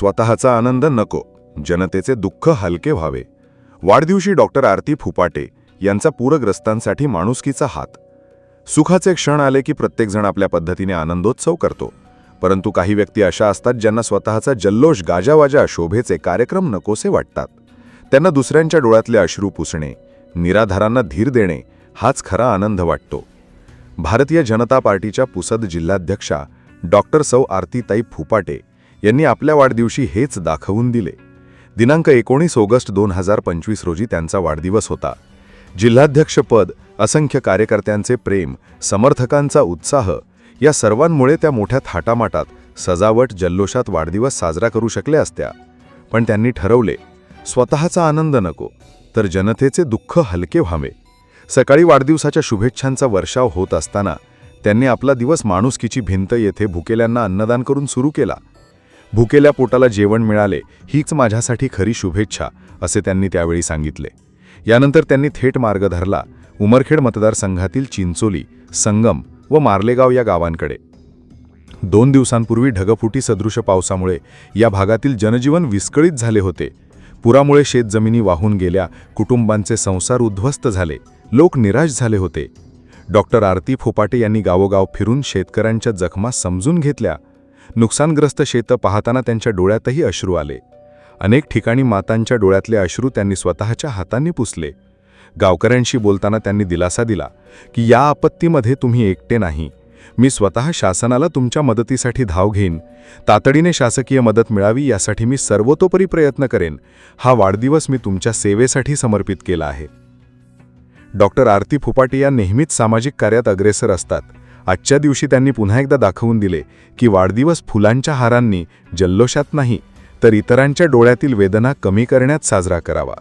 स्वतःचा आनंद नको. जनतेचे दुःख हलके व्हावे. वाढदिवशी डॉक्टर आरती फुपाटे यांचा पूरग्रस्तांसाठी माणुसकीचा हात. सुखाचे क्षण आले की प्रत्येकजण आपल्या पद्धतीने आनंदोत्सव करतो. परंतु काही व्यक्ती अशा असतात ज्यांना स्वतःचा जल्लोष गाजावाजा शोभेचे कार्यक्रम नकोसे वाटतात. त्यांना दुसऱ्यांच्या डोळ्यातले अश्रू पुसणे निराधारांना धीर देणे हाच खरा आनंद वाटतो. भारतीय जनता पार्टीच्या पुसद जिल्हाध्यक्षा डॉक्टर सौ आरतीताई फुपाटे यांनी आपल्या वाढदिवशी हेच दाखवून दिले. दिनांक एकोणीस ऑगस्ट दोन हजार पंचवीस रोजी त्यांचा वाढदिवस होता. जिल्हाध्यक्षपद असंख्य कार्यकर्त्यांचे प्रेम समर्थकांचा उत्साह या सर्वांमुळे त्या मोठ्या थाटामाटात सजावट जल्लोषात वाढदिवस साजरा करू शकल्या असत्या. पण त्यांनी ठरवले स्वतःचा आनंद नको तर जनतेचे दुःख हलके व्हावे. सकाळी वाढदिवसाच्या शुभेच्छांचा वर्षाव होत असताना त्यांनी आपला दिवस माणुसकीची भिंत येथे भुकेल्यांना अन्नदान करून सुरू केला. भुकेल्या पोटाला जेवण मिळाले हीच माझ्यासाठी खरी शुभेच्छा असे त्यांनी त्यावेळी सांगितले. यानंतर त्यांनी थेट मार्ग धरला उमरखेड मतदारसंघातील चिंचोली संगम व मार्लेगाव या गावांकडे. दोन दिवसांपूर्वी ढगफुटी सदृश पावसामुळे या भागातील जनजीवन विस्कळीत झाले होते. पुरामुळे शेतजमिनी वाहून गेल्या कुटुंबांचे संसार उद्ध्वस्त झाले लोक निराश झाले होते. डॉक्टर आरती फोपाटे यांनी गावोगाव फिरून शेतकऱ्यांच्या जखमा समजून घेतल्या नुकसानग्रस्त शेतं पाहताना त्यांच्या डोळ्यातही अश्रू आले. अनेक ठिकाणी मातांच्या डोळ्यातले अश्रू त्यांनी स्वतःच्या हातांनी पुसले. गावकऱ्यांशी बोलताना त्यांनी दिलासा दिला की या आपत्तीमध्ये तुम्ही एकटे नाही. मी स्वतः शासनाला तुमच्या मदतीसाठी धाव घेईन. तातडीने शासकीय मदत मिळावी यासाठी मी सर्वतोपरी प्रयत्न करेन. हा वाढदिवस मी तुमच्या सेवेसाठी समर्पित केला आहे. डॉक्टर आरती फुपाटे या नेहमीच सामाजिक कार्यात अग्रेसर असतात. आजच्या दिवशी त्यांनी पुन्हा एकदा दाखवून दिले की वाढदिवस फुलांच्या हारांनी जल्लोषात नाही तर इतरांच्या डोळ्यातील वेदना कमी करण्यात साजरा करावा.